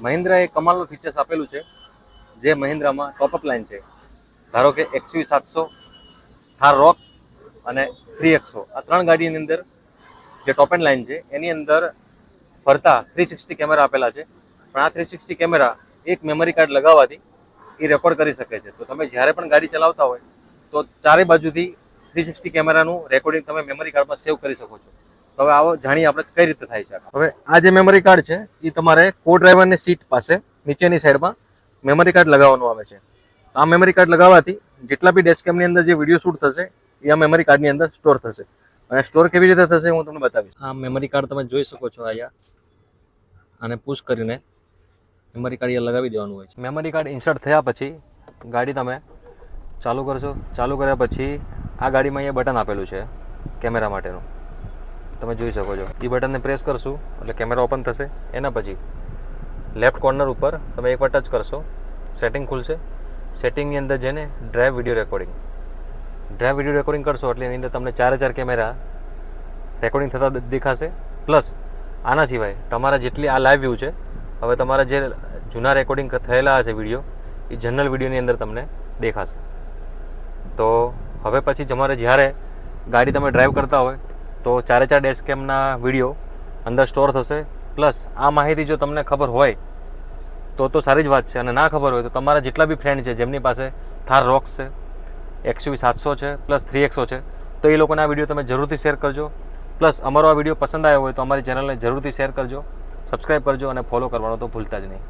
મહિન્દ્રા એ કમાલનું features આપેલું છે, જે મહિન્દ્રામાં ટોપઅપ લાઇન છે. ધારો કે એક્સવી સાતસો થાર રોક્સ અને થ્રી એક્સો આ ત્રણ ગાડીની અંદર જે ટોપ એન્ડ લાઇન છે, એની અંદર ફરતા થ્રી સિક્સટી કેમેરા આપેલા છે. પણ આ થ્રી સિક્સટી કેમેરા એક મેમરી કાર્ડ લગાવવાથી એ રેકોર્ડ કરી શકે છે. તો તમે જ્યારે પણ ગાડી ચલાવતા હોય, તો ચારે બાજુથી થ્રી સિક્સટી કેમેરાનું રેકોર્ડિંગ તમે મેમરી કાર્ડમાં સેવ કરી શકો છો. તો હવે આવો જાણીએ આપણે કઈ રીતે થાય છે હવે આ જે મેમરી કાર્ડ છે એ તમારે કો ડ્રાઈવરની સીટ પાસે, નીચેની સાઈડમાં મેમરી કાર્ડ લગાવવાનું આવે છે. આ મેમરી કાર્ડ લગાવવાથી જેટલા બી ડેસ્કેમની અંદર જે વીડિયો શૂટ થશે એ આ મેમરી કાર્ડની અંદર સ્ટોર થશે. અને સ્ટોર કેવી રીતે થશે હું તમને બતાવીશ. આ મેમરી કાર્ડ તમે જોઈ શકો છો અહીંયા. અને પુશ કરીને મેમરી કાર્ડ અહીંયા લગાવી દેવાનું હોય છે. મેમરી કાર્ડ ઇન્સર્ટ થયા પછી ગાડી તમે ચાલુ કરશો. ચાલુ કર્યા પછી આ ગાડીમાં અહીંયા બટન આપેલું છે કેમેરા માટેનું. તમે જોઈ શકો છો. એ બટનને પ્રેસ કરશું, એટલે કેમેરા ઓપન થશે. એના પછી લેફ્ટ કોર્નર ઉપર તમે એકવાર ટચ કરશો. સેટિંગ ખુલશે. સેટિંગની અંદર જઈને drive video recording drive video recording કરશો એટલે એની અંદર તમને ચારે ચાર કેમેરા રેકોર્ડિંગ થતા દેખાશે. પ્લસ આના સિવાય તમારા જેટલી આ લાઈવ વ્યૂ છે, હવે તમારા જે જૂના રેકોર્ડિંગ થયેલા હશે વીડિયો એ જનરલ વિડીયોની અંદર તમને દેખાશે. તો હવે પછી તમારે જ્યારે ગાડી તમે ડ્રાઈવ કરતા હોય તો ચારે ચાર ડેશ કેમના વીડિયો અંદર સ્ટોર થશે. પ્લસ આ માહિતી જો તમને ખબર હોય, તો તો સારી જ વાત છે. અને ના ખબર હોય તો તમારા જેટલા બી ફ્રેન્ડ છે, જેમની પાસે થાર રોક્સ છે એક્સયુવી સાતસો છે પ્લસ થ્રી એક્સો છે, તો એ લોકોને વીડિયો તમે જરૂરથી શેર કરજો. પ્લસ અમારો આ વીડિયો પસંદ આવ્યો હોય તો અમારી ચેનલને જરૂરથી શેર કરજો સબસ્ક્રાઈબ કરજો અને ફોલો કરવાનો તો ભૂલતા જ નહીં.